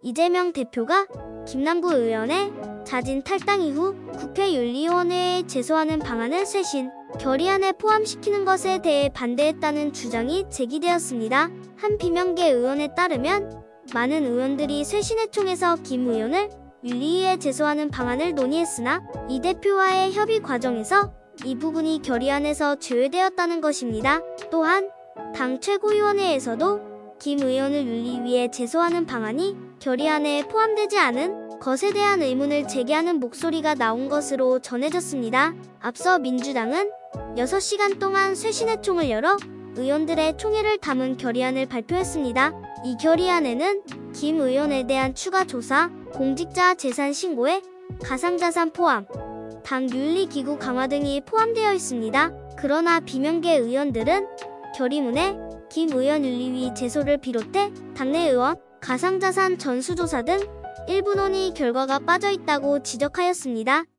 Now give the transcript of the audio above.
이재명 대표가 김남구 의원의 자진 탈당 이후 국회 윤리위원회에 제소하는 방안을 쇄신 결의안에 포함시키는 것에 대해 반대했다는 주장이 제기되었습니다. 한 비명계 의원에 따르면 많은 의원들이 쇄신회 총에서 김 의원을 윤리위에 제소하는 방안을 논의했으나 이 대표와의 협의 과정에서 이 부분이 결의안에서 제외되었다는 것입니다. 또한 당 최고위원회에서도 김 의원을 윤리위에 제소하는 방안이 결의안에 포함되지 않은 것에 대한 의문을 제기하는 목소리가 나온 것으로 전해졌습니다. 앞서 민주당은 6시간 동안 쇄신회 총을 열어 의원들의 총애를 담은 결의안을 발표했습니다. 이 결의안에는 김 의원에 대한 추가 조사, 공직자 재산 신고에 가상자산 포함, 당 윤리기구 강화 등이 포함되어 있습니다. 그러나 비명계 의원들은 결의문에 김 의원 윤리위 제소를 비롯해 당내 의원, 가상자산 전수조사 등 일부 논의 결과가 빠져 있다고 지적하였습니다.